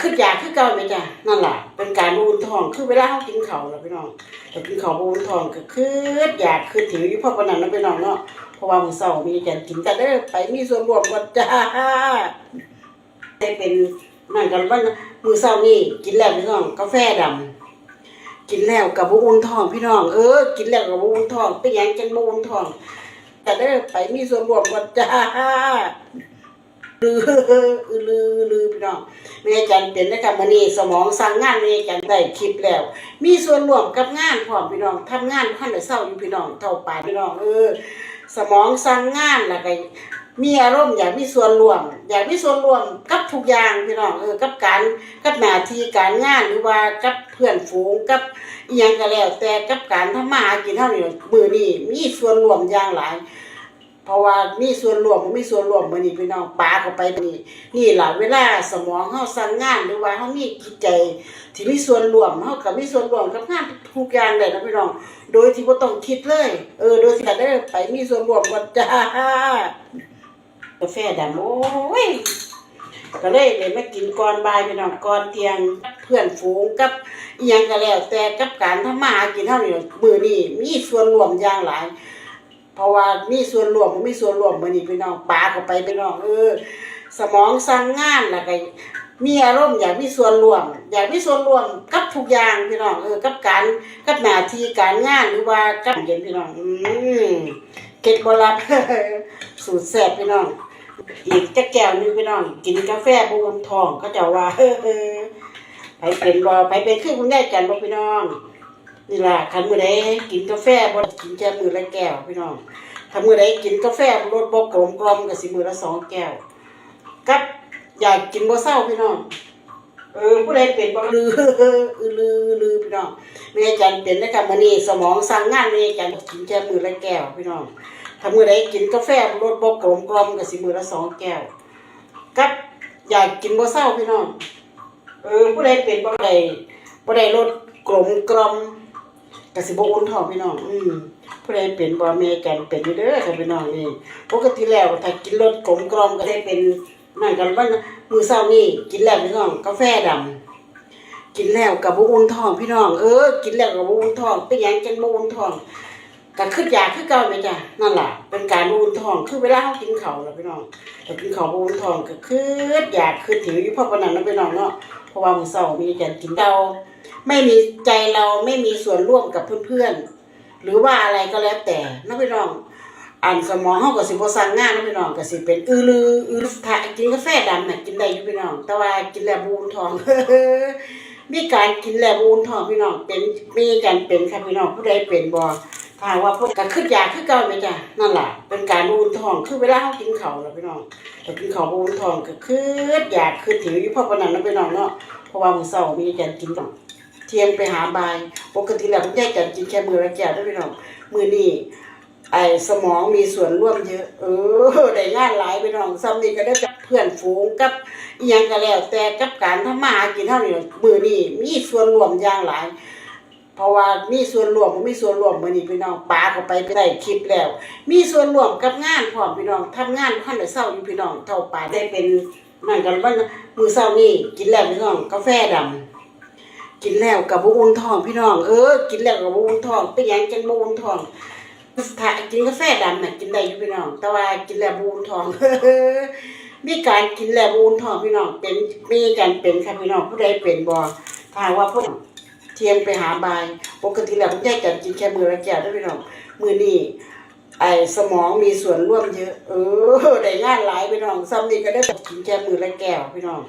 ขึ้นอยากขึ้นเก่าไหมจ้ะนั่นแหละเป็นการบำรุงท้องคือเวลาเขากินเขาวแล้วพี่น้องแต่กินเขาบำรุงท้องก็ขึ้นอยากขึ้นถิวอยู่เพราะปานนั้นพี่น้องเนาะเพราะว่ามือเช้ามีการกินกันเด้อไปมีส่วนรวมกันจ้าได้เป็นนั่นกันว่ามือเช้านี่กินแล้วพี่น้องกาแฟดำกินแล้วกับบ่อุ่นทองพี่น้องเออกินแล้วกับบ่อุ่นทองเป็นยังจังบ่อุ่นทองแต่เด้อไปมีส่วนรวมกันจ้า ลือลือลือพี่น้องแม่จันเป็นนะครับมื้อนี้สมองสั่งงานแม่จันได้คลิปแล้ว มีส่วนร่วมกับงานพร้อมพี่น้องทำงานพันได้เศร้าอยู่พี่น้องเท่าป่านพี่น้องเออสมองสั่งงานแล้วก็มีอารมณ์อยากมีส่วนร่วม อยากมีส่วนร่วมกับทุกอย่างพี่น้องเออกับการกับหน้าที่การงานหรือว่ากับเพื่อนฝูงกับอีหยังก็แล้วแต่กับการทำมาหากินเท่านี้มือนี้มีส่วนร่วมอย่างหลาย เพราะว่ามีส่วนรวมมีส่วนรวมมือนี้พี่น้องปาเข้าไปนี่นี่ล่ะเวลาสมองเฮาสั่งงานหรือว่าเฮามีจิตใจ ที่มีส่วนรวมเฮาก็มีส่วนรวมกับงานทุกอย่างได้นะพี่น้อง โดยที่บ่ต้องคิดเลย เออ โดยที่ก็ได้ไปมีส่วนรวมกันจ้ากาแฟดำโอ้ยก็เลยเลยมากินก่อนบ่ายพี่น้องก่อนเที่ยงเพื่อนฝูงกับยังก็แล้วแต่กับการทำมาหากินเฮานี่มื้อนี้มีส่วนรวมอย่างหลาย เพราะว่ามีส่วนรวมมีส่วนรวมมือนี้พี่น้องปาเข้าไปพี่น้องเออสมองสั่งงานแล้วก็มีอารมณ์อยากมีส่วนรวม อยากมีส่วนรวมกับทุกอย่างพี่น้องเออกับการกับหน้าที่การงานหรือว่ากับเย็นพี่น้องอืมเก็ดบ่รับสูตรแซ่บพี่น้องอีกจักแก้วนึงพี่น้อง กินกาแฟบวมทองก็จะว่าเออไปเป็นบ่ไปเป็นคือคุณได้กันบ่พี่น้อง นี่ล่ะคันมื้อใดกินกาแฟบ่กินแค่มื้อละแก้วพี่น้องถ้ามื้อใดกินกาแฟรสบ่กลมกล่อมก็สิมื้อละสองแก้วกับอยากกินบ่เศร้าพี่น้องเออผู้ใดเป็นบ่ลืออือลือลือพี่น้องแม่จันเป็นนะครับมื้อนี้สมองสั่งงานแม่จันกินแค่มื้อละแก้วพี่น้องถ้ามื้อใดกินกาแฟรสบ่กลมกล่อมก็สิมื้อละสองแก้วกับอยากกินบ่เศร้าพี่น้องเออผู้ใดเป็นบ่ได้บ่ได้รสกลมกล่อม ก็สิบอุ่นท้องพี่น้อง อืมผู้ใดเป็นบ่แม่จันเป็นอยู่เด้อค่ะพี่น้องนี่ปกติแล้วถ้ากินรสกลมกลอมก็ได้เป็นนั่นกันว่ามือเช้านี่กินแล้วพี่น้องกาแฟดำกินแล้วกับบอุ่นท้องพี่น้องเออกินแล้วกับบอุ่นท้องเป็นยังจังบอุ่นท้องก็คืออยากคือเก่าไหมจ้ะนั่นแหละเป็นการบอุ่นท้องคือเวลาเฮากินเขาแล้วพี่น้องแต่กินเขาบอุ่นท้องก็คืออยากคือถิวอยู่พราะปานนั้นพี่น้องเนาะเพราะว่ามือเช้ามีการกินเรา ไม่มีใจเราไม่มีส่วนร่วมกับเพื่อนๆ หรือว่าอะไรก็แล้วแต่นะพี่น้องอันสมองเฮาก็สิบ่สั่งงานนะพี่น้องก็สิเป็นอือลืออือถ้ากินกาแฟดำน่ะกินได้อยู่พี่น้อง แต่ว่ากินแล้วบูนท้องมีการกินแล้วบูนท้องพี่น้องเป็นมีการเป็นค่ะพี่น้องผู้ใดเป็นบ่ถ้าว่าพวกก็คืออยากคือเก่าไหมจ้ะนั่นแหละเป็นการบูนทองคือเวลาเฮากินข้าวแล้วพี่น้องแต่กินข้าวบูนทองก็คืออยากคือถิวอยู่เพราะปานนั้นนะพี่น้องเนาะเพราะว่ามือเช้ามีการกินต้อง เที่ยงไปหาบาย ปกติแล้วคุณยายกันกินแค่มือละแก้วเด้อพี่น้องมือนี้ไอ้สมองมีส่วนร่วมเยอะ เออได้งานหลายไปน้องซ้ำนี่ก็ได้กับเพื่อนฝูงกับยังก็แล้ว แต่กับการทำมาหากินเท่านี้มือนี่มีส่วนร่วมอย่างหลาย เพราะว่ามีส่วนร่วมมีส่วนร่วมมือนี้พี่น้องปาเข้าไปได้คลิปแล้ว มีส่วนร่วมกับงานพร้อมพี่น้องทำงานพันได้เศร้าอยู่พี่น้องเท่าปาได้เป็นนั่นกันว่ามือเช้านี่กินแล้วพี่น้องกาแฟดำ กินแล้วกับบ่อุ่นทองพี่น้องเออกินแล้วกับบ่อุ่นทองเป็นยังจังบ่อุ่นทองถ้ากินกาแฟดำน่ะกินได้อยู่พี่น้อง แต่ว่ากินแล้วบูนทองมีการกินแล้วบูนทองพี่น้องเป็นมีการเป็นค่ะพี่น้องผู้ใดเป็นบ่ถ้าว่าพวกเทียมไปหาบายปกติแล้วผมแยกกันกินแค่มือละแก้วเด้พี่น้องมือนี้ไอ้สมองมีส่วนร่วมเยอะ เออได้งานหลายพี่น้องซ้ำนี่ก็ได้กินแค่มือละแก้วพี่น้อง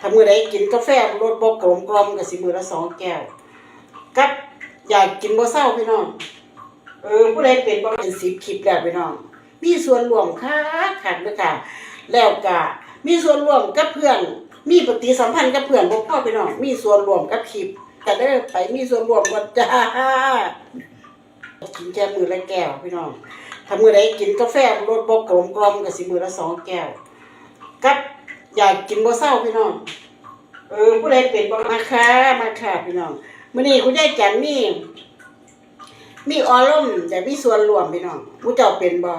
ถ้ามือใดกินกาแฟรสบ่กลมกลอมก็สิมือละสองแก้วกับอยากกินบ่เศร้าพี่น้อง เออผู้ใดเป็นบ่เป็นสิบคลิปแล้วพี่น้อง มีส่วนร่วมค่ะค่ะด้วยค่ะ แล้วก็มีส่วนร่วมกับเพื่อน มีปฏิสัมพันธ์กับเพื่อนบ่พ่อพี่น้อง มีส่วนร่วมกับคลิปก็ได้ไปมีส่วนร่วมกันจ้ากินแค่มือละแก้วพี่น้อง ถ้ามือใดกินกาแฟรสบ่กลมกลอมก็สิมือละสองแก้วกับ อยากกินบ่เศร้าพี่น้อง เออผู้ใดเป็นบ่มาค่ะมาค่ะพี่น้องมื้อนี้คุณยายจันมีมีอารมณ์แต่มีส่วนรวมพี่น้องผู้เจ้าเป็นบ่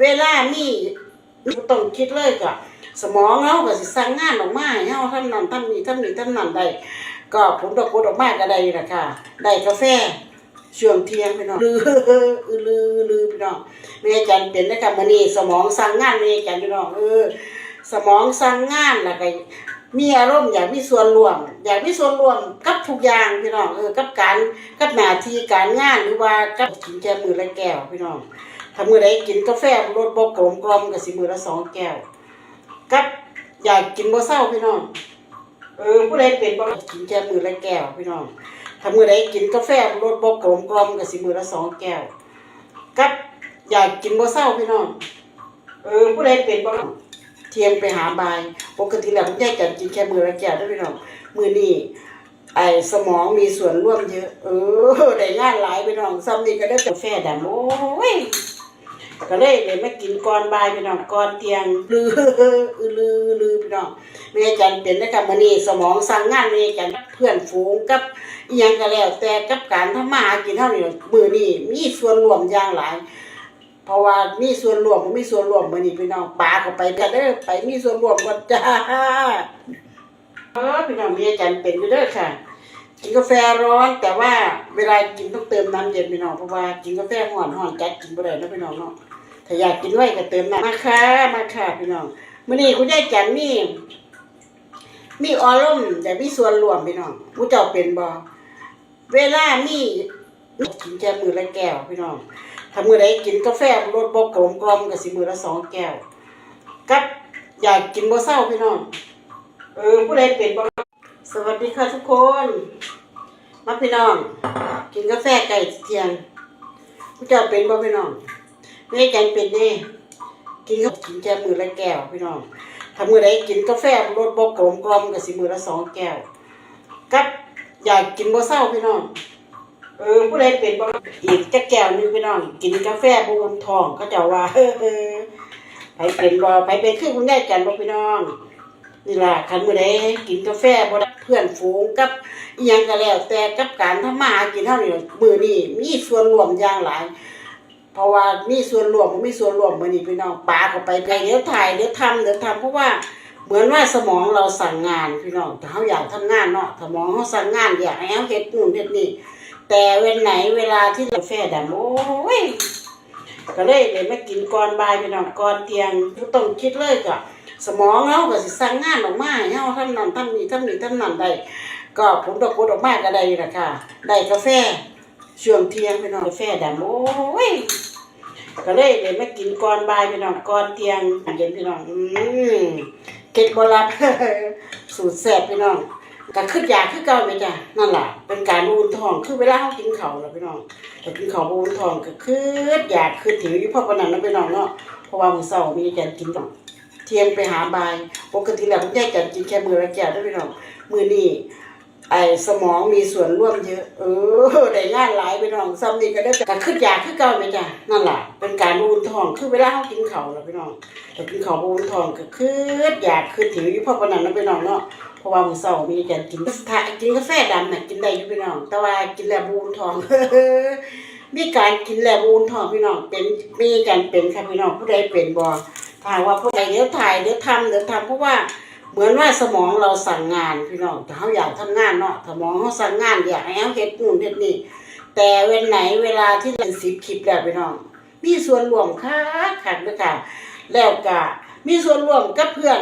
เวลามี่ต้องคิดเลยก็สมองเราก็สิสั่งงานออกมาให้เฮาทำนั่นทำนี่ทำนี่ทำนั่นได้ก็ผลตกผลออกมาก็ได้ล่ะค่ะ ได้กาแฟช่วงเที่ยงพี่น้องลืออือลือลือพี่น้องแม่จันเป็นนะคะมื้อนี้สมองสั่งงานแม่จันพี่น้องเออ สมองสั่งงานแล้วก็มีอารมณ์อยากมีส่วนร่วม อยากมีส่วนร่วมกับทุกอย่างพี่น้องเออกับการกับหน้าที่การงานหรือว่ากับกินแค่มือละแก้วพี่น้องถ้ามือใดกินกาแฟรสบ่กลมกลมก็สิมือละสองแก้วกับอยากกินบ่เศร้าพี่น้องเออผู้ใดเป็นบ่กินแค่มือละแก้วพี่น้องถ้ามือใดกินกาแฟรสบ่กลมกลมก็สิมือละสองแก้วกับอยากกินบ่เศร้าพี่น้องเออผู้ใดเป็นบ่ ทียมไปหาบาย ปกติแล้วผมแยกกันกินแค่มือละแก้วได้อพี่น้องมือนี้ไอ้สมองมีส่วนร่วมเยอะ เออได้งานหลายพี่น้องซ้ำนี่ก็ได้กาแฟดำโอ้ยก็เลยเลยไม่กินก่อนบายพี่น้องก่อนเที่ยงลือลือลือพี่น้องแม่จันเป็นนะคะมื้อนี้สมองสั่งงานแม่จันกับเพื่อนฝูงกับยังก็แล้วแต่กับการทำมาหากินเท่านี้มือนี้มีส่วนร่วมอย่างหลาย เพราะว่ามีส่วนรวมบ่มีส่วนรวมมื้อนี้พี่น้องปาก็ไปกันเด้อไปมีส่วนรวมก่อนจ้าเออพี่น้องแม่จันเป็นอยู่เด้อค่ะกินกาแฟร้อนแต่ว่าเวลากินต้องเติมน้ำเย็นพี่น้องเพราะว่ากินกาแฟห่อนห่อนจัดกินบ่ได้นะพี่น้องเนาะถ้าอยากกินไว้ก็เติมน้ำมาค่ะมาค่ะพี่น้องมื้อนี้คุณยายจันมีมีอารมณ์แต่มีส่วนรวมพี่น้องผู้เจ้าเป็นบ่เวลามีกินแค่มือละแก้วพี่น้อง ถ้ามื้อใดกินกาแฟรสบ่กลมกล่อมก็สิมื้อละสองแก้วกับอยากกินบ่เศร้าพี่น้องเออผู้ใดเป็นบ่สวัสดีค่ะทุกคน มาพี่น้อง กินกาแฟไก่เทียงผู้เจ้าเป็นบ่พี่น้องไม่ได้จันเป็นเด้กินก็กินแค่มือละแก้วพี่น้องถ้ามือใดกินกาแฟรสบ่กลมกล่อมก็สิมือละสองแก้วกับอยากกินบ่เศร้าพี่น้อง เออผู้ใดเป็นบ่อีกจักแก้วนึงพี่น้อง กินกาแฟบ่อุ่นท้องเขาจ้าว่าเออเอไปเป็นบ่ไปเป็นคือคุณยายจันบ่พี่น้องนี่ล่ะคันมื้อใดกินกาแฟบ่ได้เพื่อนฝูงกับอีหยังก็แล้ว แต่กับการทำมาหากินเท่านี้มื้อนี้มีส่วนร่วมอย่างหลายเพราะว่ามีส่วนร่วมมีส่วนร่วมมื้อนี้พี่น้องปาเข้าไปไกลเดี๋ยวถ่ายเดี๋ยวทำเดี๋ยวทำเพราะว่าเหมือนว่าสมองเราสั่งงานพี่น้องแต่เฮาอยากทำงานเนาะสมองเฮาสั่งงานอยากให้เฮาเฮ็ดนู่นเฮ็ดนี่ แต่เว้นไหนเวลาที่กาแฟดำโอ้ยก็เลยเลยไมากินก่อนบ่ายพี่น้องก่อนเที่ยงบ่ต้องคิดเลยก็สมองเราก็สิสั่งงานออกมาให้เฮาทำนั่นทำนี่ทำนี่ทำนั่นได้ก็ผลตกผลออกมาก็ได้ล่ะค่ะได้กาแฟช่วงเที่ยงพี่น้องกาแฟดำโอ้ยก็เลยเลยไมากินก่อนบ่ายพี่น้องก่อนเที่ยงเย็นพี่น้องอืมเก็ดบ่รับสูตรแซ่บพี่น้อง ก็คืออยากคือเก่าไหมจ้ะนั่นแหละเป็นการบูนทองคือเวลาเขากินข้าวล่ะพี่น้องแต่กินข้าวบ่อุ่นทองก็คืออยากคือถิวอยู่เพราะปนนั้นะพี่น้องเนาะเพราะว่ามือเศร้ามีแกนกินต้อกเที่ยงไปหาบายปกติแล้วผมแยกกันกินแค่มือละแก้วได้อพี่น้องมือนี่ ไอ้สมองมีส่วนร่วมเยอะ เออได้งานหลายพี่น้องซ้ำนี่ก็ได้ก็ขึ้นอยากขึ้นเก่าไหมจ้ะนั่นแหละเป็นการอุ่นท้องคือเวลาเขากินข้าวแล้วพี่น้องแต่กินข้าวบ่อุ่นท้องก็คืออยากขึ้นหิวอยู่เพราะปานนั้นนะพี่น้องเนาะเพราะว่ามื้อเช้ามีการกินถ้ากินกาแฟดำน่ะกินได้อยู่พี่น้อง แต่ว่ากินแล้วบ่อุ่นท้องมีการกินแล้วบ่อุ่นท้องพี่น้องเป็นมีการเป็นค่ะพี่น้องผู้ใดเป็นบ่ถ่ายว่าพวกไหนเดี๋ยวถ่ายเดี๋ยวทำเดี๋ยวทำเพราะว่า เหมือนว่าสมองเราสั่งงานพี่น้องเขาอยากทำงานเนาะสมองเขาสั่งงานอยากให้เขาเฮ็ดนู่นเฮ็ดนี่แต่เวลไหนเวลาที่เป็นสิบคลิปแล้วพี่น้องมีส่วนร่วมค่ะขัดด้วยค่ะ แล้วก็มีส่วนร่วมกับเพื่อน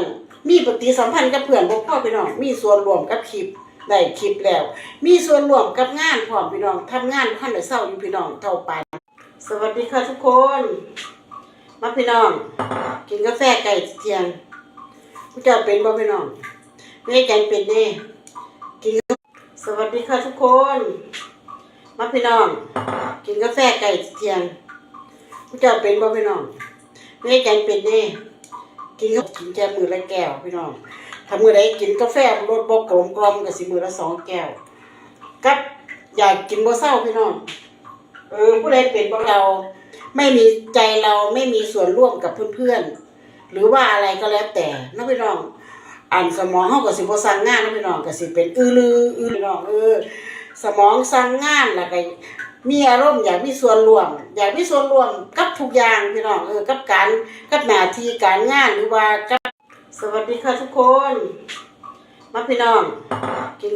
มีปฏิสัมพันธ์กับเพื่อนพวกพ่อพี่น้องมีส่วนร่วมกับคลิปได้คลิปแล้ว มีส่วนร่วมกับงานพร้อมพี่น้องทำงานพันได้เศร้าอยู่พี่น้องเท่าปานสวัสดีค่ะทุกคน มาพี่น้อง กินกาแฟไก่เทียง ผู้เจ้าเป็นบ่พี่น้องแม่จันเป็นเด้กินสวัสดีค่ะทุกคน มาพี่น้อง กินกาแฟไก่เทียงผู้เจ้าเป็นบ่พี่น้องแม่จันเป็นเด้กินก็กินแค่มือละแก้วพี่น้องถ้ามือใดกินกาแฟรสบ่กลมกลมก็สิมือละสองแก้วกับอยากกินบ่เศร้าพี่น้องเออผู้ใดเป็นบ่เรา ไม่มีใจเราไม่มีส่วนร่วมกับเพื่อนๆ หรือว่าอะไรก็แล้วแต่นะพี่น้องอ่านสมองเฮาก็สิบ่สั่งงานนะพี่น้องก็สิเป็นอือลืออือพี่น้องเออสมองสั่งงานแล้วก็มีอารมณ์อยากมีส่วนร่วม อยากมีส่วนร่วมกับทุกอย่างพี่น้องเออกับการกับหน้าที่การงานหรือว่ากับสวัสดีค่ะทุกคน มาพี่น้องกินกับ